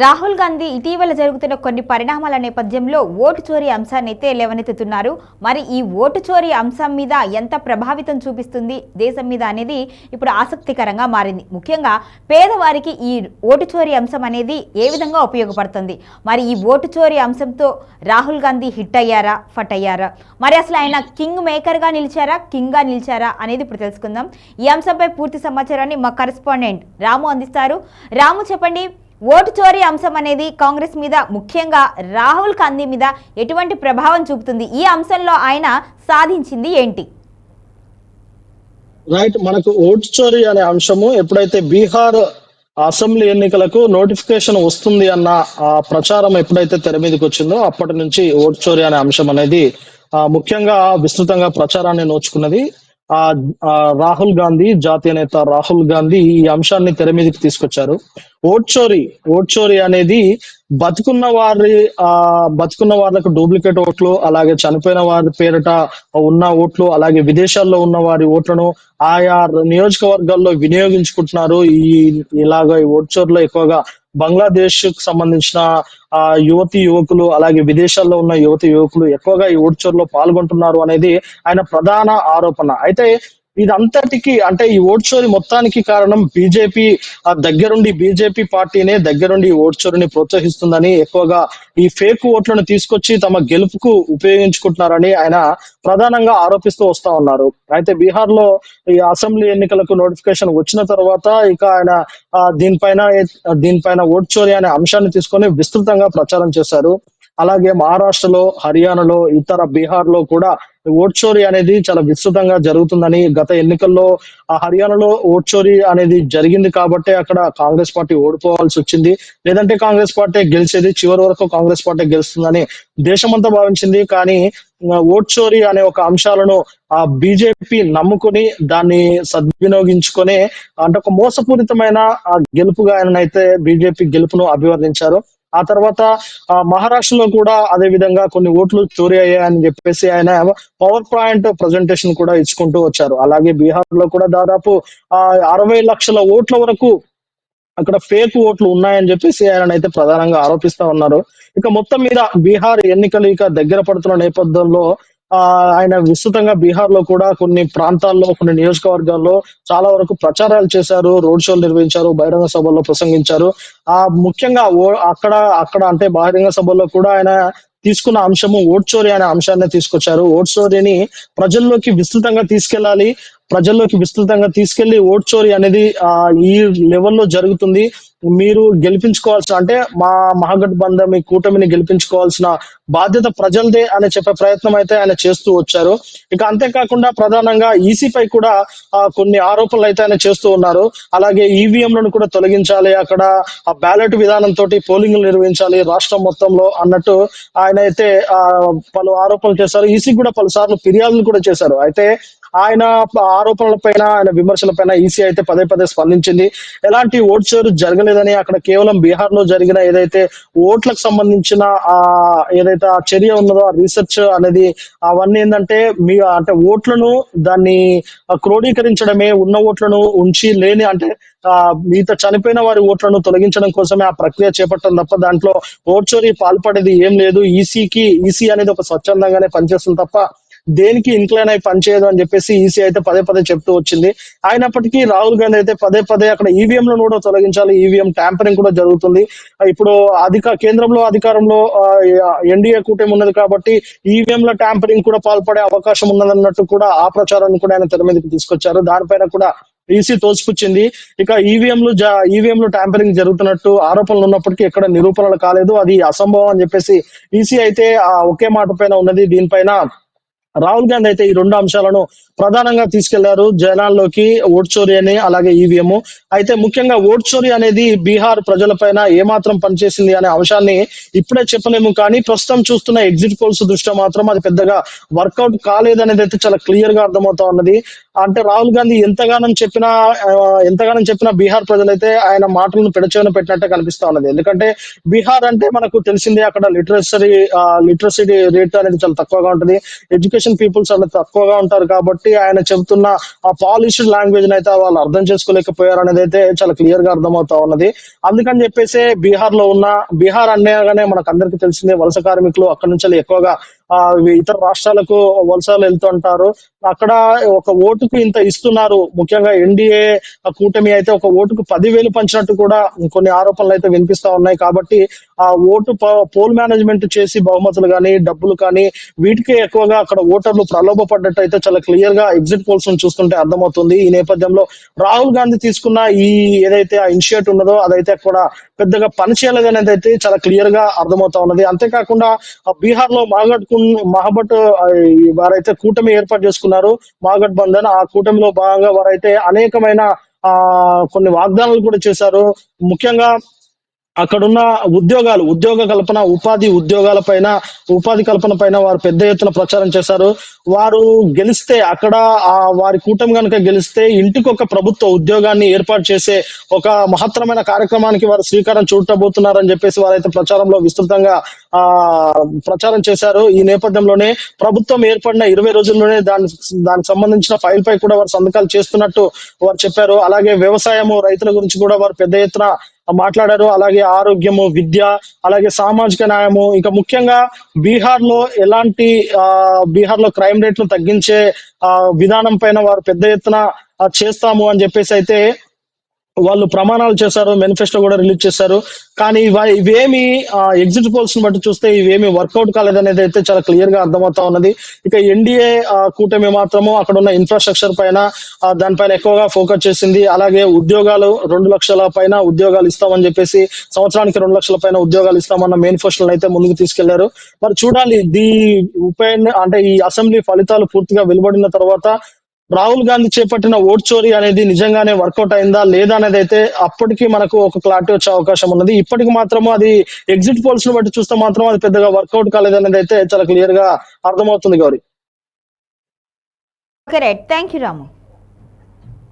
రాహుల్ గాంధీ ఇటీవల జరుగుతున్న కొన్ని పరిణామాల నేపథ్యంలో ఓటు చోరీ అంశాన్ని అయితే లేవనెత్తుతున్నారు. మరి ఈ ఓటు చోరీ అంశం మీద ఎంత ప్రభావితం చూపిస్తుంది? దేశం మీద అనేది ఇప్పుడు ఆసక్తికరంగా మారింది. ముఖ్యంగా పేదవారికి ఈ ఓటు చోరీ అంశం అనేది ఏ విధంగా ఉపయోగపడుతుంది? మరి ఈ ఓటు చోరీ అంశంతో రాహుల్ గాంధీ హిట్ అయ్యారా? ఫట్ అయ్యారా? మరి అసలు ఆయన కింగ్ మేకర్గా నిలిచారా? కింగ్గా నిలిచారా? అనేది ఇప్పుడు తెలుసుకుందాం. ఈ అంశంపై పూర్తి సమాచారాన్ని మా కరెస్పాండెంట్ రాము అందిస్తారు. రాము చెప్పండి ఓటు చోరీ అంశం అనేది కాంగ్రెస్ మీద ముఖ్యంగా రాహుల్ గాంధీ మీద ఎటువంటి ప్రభావం చూపుతుంది? ఈ అంశంలో ఆయన సాధించింది ఏంటి? రైట్ మనకు ఓటు చోరీ అనే అంశము ఎప్పుడైతే బీహార్ అసెంబ్లీ ఎన్నికలకు నోటిఫికేషన్ వస్తుంది అన్న ఆ ప్రచారం ఎప్పుడైతే తెర మీదకి వచ్చిందో అప్పటి నుంచి ఓటు చోరీ అనే అంశం అనేది ముఖ్యంగా విస్తృతంగా ప్రచారాన్ని నోచుకున్నది. ఆ ఆ, రాహుల్ గాంధీ జాతీయ నేత రాహుల్ గాంధీ ఈ అంశాన్ని తెర మీదకి తీసుకొచ్చారు. ఓట్ చోరీ ఓట్ చోరీ అనేది బతుకున్న వారి ఆ బతుకున్న వాళ్ళకు డూప్లికేట్ ఓట్లు అలాగే చనిపోయిన వారి పేరిట ఉన్న ఓట్లు అలాగే విదేశాల్లో ఉన్న వారి ఓట్లను ఆయా నియోజకవర్గాల్లో వినియోగించుకుంటున్నారు. ఈ ఇలాగ ఈ ఓట్ చోరీలో ఎక్కువగా బంగ్లాదేశ్కు సంబంధించిన ఆ యువతి యువకులు అలాగే విదేశాల్లో ఉన్న యువతి యువకులు ఎక్కువగా ఈ ఓడ్చోర్లో పాల్గొంటున్నారు అనేది ఆయన ప్రధాన ఆరోపణ. అయితే ఇదంతటికి అంటే ఈ ఓట్ చోరీ మొత్తానికి కారణం బీజేపీ దగ్గరుండి బీజేపీ పార్టీనే దగ్గరుండి ఈ ఓట్ చోరీని ప్రోత్సహిస్తుందని ఎక్కువగా ఈ ఫేక్ ఓట్లను తీసుకొచ్చి తమ గెలుపుకు ఉపయోగించుకుంటున్నారని ఆయన ప్రధానంగా ఆరోపిస్తూ వస్తా ఉన్నారు. అయితే బీహార్లో ఈ అసెంబ్లీ ఎన్నికలకు నోటిఫికేషన్ వచ్చిన తర్వాత ఇక ఆయన దీనిపైన దీనిపైన ఓట్ చోరీ అనే అంశాన్ని తీసుకొని విస్తృతంగా ప్రచారం చేశారు. అలాగే మహారాష్ట్రలో హర్యానాలో ఇతర బీహార్లో కూడా ఓట్ చోరీ అనేది చాలా విస్తృతంగా జరుగుతుందని గత ఎన్నికల్లో ఆ హర్యానాలో ఓట్ చోరీ అనేది జరిగింది కాబట్టి అక్కడ కాంగ్రెస్ పార్టీ ఓడిపోవాల్సి వచ్చింది. లేదంటే కాంగ్రెస్ పార్టీ గెలిచేది చివరి వరకు కాంగ్రెస్ పార్టీ గెలుస్తుందని దేశమంతా భావించింది. కానీ ఓట్ చోరీ అనే ఒక అంశాలను ఆ బీజేపీ నమ్ముకుని దాన్ని సద్వినియోగించుకొని అంటే ఒక మోసపూరితమైన ఆ గెలుపుగా ఆయననైతే బీజేపీ గెలుపును అభివర్ణించారు. ఆ తర్వాత ఆ మహారాష్ట్రలో కూడా అదే విధంగా కొన్ని ఓట్లు చోరీ అయ్యాయని చెప్పేసి ఆయన పవర్ పాయింట్ ప్రజెంటేషన్ కూడా ఇచ్చుకుంటూ వచ్చారు. అలాగే బీహార్లో కూడా దాదాపు ఆ అరవై లక్షల ఓట్ల వరకు అక్కడ ఫేక్ ఓట్లు ఉన్నాయని చెప్పేసి ఆయన అయితే ప్రధానంగా ఆరోపిస్తా ఉన్నారు. ఇక మొత్తం మీద బీహార్ ఎన్నికలు ఇక దగ్గర పడుతున్న నేపథ్యంలో ఆయన విస్తృతంగా బీహార్లో కూడా కొన్ని ప్రాంతాల్లో కొన్ని నియోజకవర్గాల్లో చాలా వరకు ప్రచారాలు చేశారు రోడ్ షోలు నిర్వహించారు బహిరంగ సభల్లో ప్రసంగించారు. ఆ ముఖ్యంగా ఓ అక్కడ అక్కడ అంటే బహిరంగ సభల్లో కూడా ఆయన తీసుకున్న అంశము ఓట్ చోరీ అనే అంశాన్ని తీసుకొచ్చారు. ఓట్ చోరీని ప్రజల్లోకి విస్తృతంగా తీసుకెళ్ళాలి ప్రజల్లోకి విస్తృతంగా తీసుకెళ్ళి ఓట్ చోరీ అనేది ఈ లెవెల్లో జరుగుతుంది. మీరు గెలిపించుకోవాల్సిన అంటే మా మహాగఠబంధం ఈ కూటమిని గెలిపించుకోవాల్సిన బాధ్యత ప్రజలదే అని చెప్పే ప్రయత్నం అయితే ఆయన చేస్తూ వచ్చారు. ఇక అంతేకాకుండా ప్రధానంగా ఈసీ పై కూడా కొన్ని ఆరోపణలు అయితే ఆయన చేస్తూ ఉన్నారు. అలాగే ఈవీఎంలను కూడా తొలగించాలి అక్కడ ఆ బ్యాలెట్ విధానం తోటి పోలింగ్ నిర్వహించాలి రాష్ట్రం మొత్తంలో అన్నట్టు ఆయన అయితే ఆ పలు ఆరోపణలు చేశారు. ఈసీ కూడా పలుసార్లు ఫిర్యాదులు కూడా చేశారు. అయితే ఆయన ఆరోపణల పైన ఆయన విమర్శల పైన ఈసీ అయితే పదే పదే స్పందించింది. ఎలాంటి ఓట్ చోరు జరగలేదని అక్కడ కేవలం బీహార్లో జరిగిన ఏదైతే ఓట్లకు సంబంధించిన ఆ ఏదైతే ఆ చర్య ఉన్నదో ఆ రీసెర్చ్ అనేది అవన్నీ ఏంటంటే మీ అంటే ఓట్లను దాన్ని క్రోడీకరించడమే ఉన్న ఓట్లను ఉంచి లేని అంటే ఆ మిగతా చనిపోయిన వారి ఓట్లను తొలగించడం కోసమే ఆ ప్రక్రియ చేపట్టడం తప్ప దాంట్లో ఓట్ చోరీ పాల్పడేది ఏం లేదు. ఈసీకి ఈసీ అనేది ఒక స్వచ్ఛందంగానే పనిచేస్తుంది తప్ప దేనికి ఇంక్లైన్ అయి పనిచేయదు అని చెప్పేసి ఈసీ అయితే పదే పదే చెప్తూ వచ్చింది. అయినప్పటికీ రాహుల్ గాంధీ అయితే పదే పదే అక్కడ ఈవీఎంలను కూడా తొలగించాలి. ఈవీఎం ట్యాంపరింగ్ కూడా జరుగుతుంది. ఇప్పుడు అధిక కేంద్రంలో అధికారంలో ఎన్డీఏ కూటమి ఉన్నది కాబట్టి ఈవీఎం ట్యాంపరింగ్ కూడా పాల్పడే అవకాశం ఉన్నదన్నట్టు కూడా ఆ ప్రచారాన్ని కూడా ఆయన తెర మీదకి తీసుకొచ్చారు. దానిపైన కూడా ఈసీ తోసిపుచ్చింది. ఇక ఈవీఎంలు ఈవీఎంలు ట్యాంపరింగ్ జరుగుతున్నట్టు ఆరోపణలు ఉన్నప్పటికీ ఎక్కడ నిరూపణలు కాలేదు. అది అసంభవం అని చెప్పేసి ఈసీ అయితే ఆ ఒకే మాట పైన ఉన్నది. దీనిపైన రాహుల్ గాంధీ అయితే ఈ రెండు అంశాలను ప్రధానంగా తీసుకెళ్ళారు. జనాల్లోకి ఓట్ చోరీ అని అలాగే ఈవీఎం అయితే ముఖ్యంగా ఓట్ చోరీ అనేది బీహార్ ప్రజలపైన ఏమాత్రం పనిచేసింది అనే అంశాన్ని ఇప్పుడే చెప్పలేము. కానీ ప్రస్తుతం చూస్తున్న ఎగ్జిట్ పోల్స్ దృష్ట్యా మాత్రం అది పెద్దగా వర్కౌట్ కాలేదనేది అయితే చాలా క్లియర్గా అర్థమవుతా ఉన్నది. అంటే రాహుల్ గాంధీ ఎంతగానం చెప్పినా ఎంతగానం చెప్పినా బీహార్ ప్రజలైతే ఆయన మాటలను పెడచెవిన పెట్టినట్టే కనిపిస్తా ఉన్నది. ఎందుకంటే బీహార్ అంటే మనకు తెలిసిందే అక్కడ లిటరసరీ లిటరసీ రేట్ అనేది చాలా తక్కువగా ఉంటుంది. ఎడ్యుకేషన్ ఎడ్యుకేషన్ పీపుల్స్ అనేది తక్కువగా ఉంటారు కాబట్టి ఆయన చెబుతున్న ఆ పాలిష్డ్ లాంగ్వేజ్ అయితే వాళ్ళు అర్థం చేసుకోలేకపోయారు అనేది అయితే చాలా క్లియర్గా అర్థమవుతా ఉన్నది. అందుకని చెప్పేసి బీహార్లో ఉన్న బీహార్ అనగానే మనకు అందరికీ తెలిసిందే వలస కార్మికులు అక్కడ నుంచి ఎక్కువగా ఇతర రాష్ట్రాలకు వలసలు వెళ్తుంటారు అక్కడ ఒక ఓటుకు ఇంత ఇస్తున్నారు. ముఖ్యంగా ఎన్డీఏ కూటమి అయితే ఒక ఓటుకు పదివేలు పంచినట్టు కూడా కొన్ని ఆరోపణలు అయితే వినిపిస్తా ఉన్నాయి. కాబట్టి ఆ ఓటు ప- పోల్ మేనేజ్మెంట్ చేసి బహుమతులు కానీ డబ్బులు కానీ వీటికి ఎక్కువగా అక్కడ ఓటర్లు ప్రలోభపడ్డట్టు అయితే చాలా క్లియర్గా ఎగ్జిట్ పోల్స్ చూస్తుంటే అర్థమవుతుంది. ఈ నేపథ్యంలో రాహుల్ గాంధీ తీసుకున్న ఈ ఏదైతే ఆ ఇనిషియేట్ ఉన్నదో అదైతే కూడా పెద్దగా పని చేయలేదు అనేది అయితే చాలా క్లియర్గా అర్థమవుతా ఉన్నది. అంతేకాకుండా ఆ బీహార్లో మాగట్ మహబట్ వారైతే కూటమి ఏర్పాటు చేసుకున్నారు మాగట్ బంధన్ ఆ కూటమిలో భాగంగా వారైతే అనేకమైన ఆ కొన్ని వాగ్దానాలు కూడా చేశారు. ముఖ్యంగా అక్కడున్న ఉద్యోగాలు ఉద్యోగ కల్పన ఉపాధి ఉద్యోగాల పైన ఉపాధి కల్పన పైన వారు పెద్ద ఎత్తున ప్రచారం చేశారు. వారు గెలిస్తే అక్కడ ఆ వారి కూటమి కనుక గెలిస్తే ఇంటికి ఒక ప్రభుత్వ ఉద్యోగాన్ని ఏర్పాటు చేసే ఒక మహత్తరమైన కార్యక్రమానికి వారు శ్రీకారం చుట్టబోతున్నారని చెప్పేసి వారైతే ప్రచారంలో విస్తృతంగా ఆ ప్రచారం చేశారు. ఈ నేపథ్యంలోనే ప్రభుత్వం ఏర్పడిన ఇరవై రోజుల్లోనే దాని దానికి సంబంధించిన ఫైల్ పై కూడా వారు సంతకాలు చేస్తున్నట్టు వారు చెప్పారు. అలాగే వ్యవసాయము రైతుల గురించి కూడా వారు పెద్ద ఎత్తున మాట్లాడారు. అలాగే ఆరోగ్యము విద్య అలాగే సామాజిక న్యాయము ఇంకా ముఖ్యంగా బీహార్లో ఎలాంటి ఆ బీహార్లో క్రైమ్ రేట్లు తగ్గించే ఆ విధానం పైన వారు పెద్ద ఎత్తున చేస్తాము అని చెప్పేసి అయితే వాళ్ళు ప్రమాణాలు చేశారు మేనిఫెస్టో కూడా రిలీజ్ చేశారు. కానీ ఇవేమి ఎగ్జిట్ పోల్స్ని బట్టి చూస్తే ఇవేమి వర్కౌట్ కాలేదనేది అయితే చాలా క్లియర్గా అర్థమవుతా ఉన్నది. ఇక ఎన్డీఏ కూటమి మాత్రము అక్కడ ఉన్న ఇన్ఫ్రాస్ట్రక్చర్ పైన దానిపైన ఎక్కువగా ఫోకస్ చేసింది. అలాగే ఉద్యోగాలు రెండు లక్షల పైన ఉద్యోగాలు ఇస్తామని చెప్పేసి సంవత్సరానికి రెండు లక్షల పైన ఉద్యోగాలు ఇస్తామన్న మేనిఫెస్టో అయితే ముందుకు తీసుకెళ్ళారు. మరి చూడాలి దీ ఉప అంటే ఈ అసెంబ్లీ ఫలితాలు పూర్తిగా వెలువడిన తర్వాత రాహుల్ గాంధీ చేపట్టిన ఓట్ చోరీ అనేది నిజంగానే వర్కౌట్ అయిందా లేదా అనేది అయితే అప్పటికి మనకు ఒక క్లారిటీ వచ్చే అవకాశం ఉన్నది. ఇప్పటికి మాత్రం అది ఎగ్జిట్ పోల్స్ను బట్టి చూస్తే మాత్రం అది పెద్దగా వర్కౌట్ కాలేదనేది అయితే చాలా క్లియర్గా అర్థమవుతుంది గౌరీ. Thank you Ramu